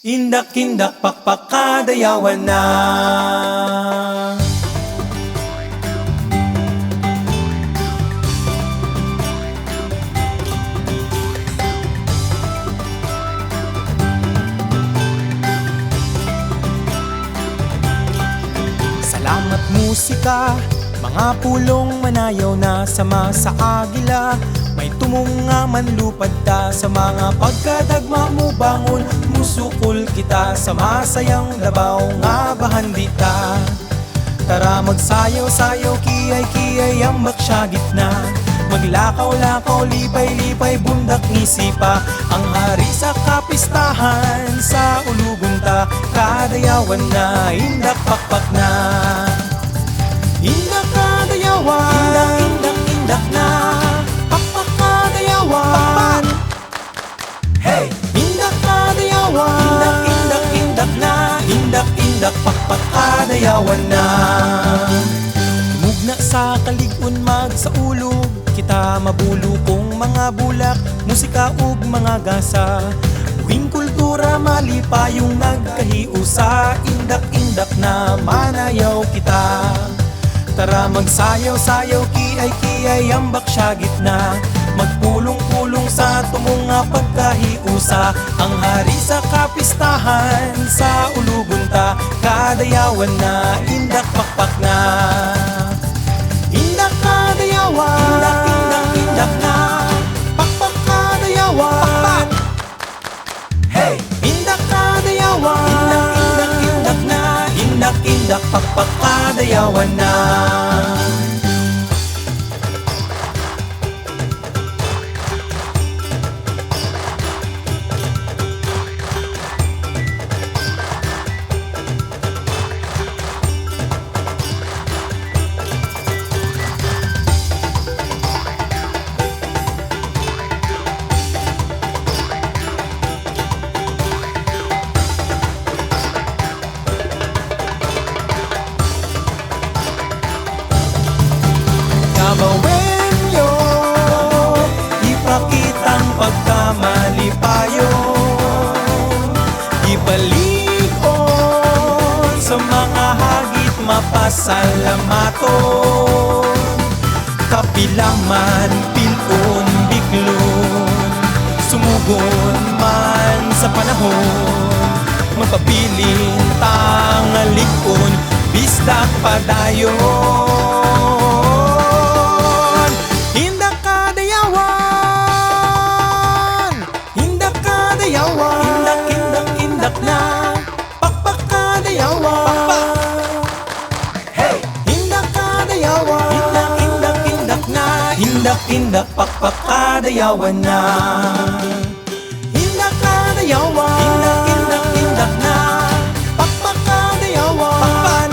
Indak-indak pakpakadayawan na. Salamat musika, mga pulong manayaw na sama sa agila. May tumunga man lupad ta sa mga pagkadagma mo bangon. Musukol kita sa masayang labaw nga bahandita Tara magsayaw-sayaw, kiyay-kiyay ang baksya gitna Maglakaw-lakaw, lipay-lipay, bundak isipa Ang hari sa kapistahan, sa ulugunta Kadayawan na, indak pakpak na Indak, indak, pakpak kadayawan na. Mugna sa kaligon mag sa ulog. Kita mabulo kong mga bulak Musika ug mga gasa. Buhing kultura malipayong nagkahiusa. Indak-indak na manayaw kita. Tara magsayaw-sayaw, kiyay-kiyay ang baksya gitna Magpulong-pulong sa tumunga pagkahiusa. Ang hari sa kapistahan, sa ulugunta Kadayawan na, indak pakpak na. Indak kadayawan, indak, indak, indak na Pakpak! Kadayawan Hey! Indak kadayawan, indak, indak, indak na. Indak, indak, pakpak kadayawan na Gawawin nyo. Ipakitang pagkamalipayo Ibaligon Sa mga hagit mapasalamaton Kapilaman, pilon, biglon Sumugon man sa panahon. Magpabilin tangalikon Bisdak padayon na Hindak, hindak, pakpak kadayawan na. Hindak kadayawan Hindak, hindak, hindak na Pakpak. Kadayawan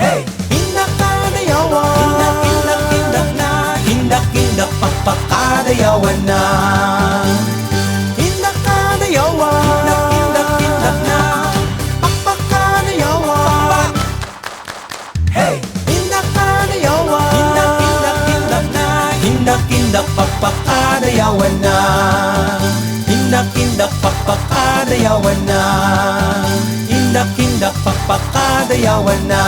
Hey! Hindak kadayawan Hindak, hindak, hindak na. Hindak, hindak, pakpak kadayawan na Hindak, hindak, pakpak kadayawan na. Hindak, hindak, pakpak kadayawan na. Hindak, hindak, pakpak kadayawan na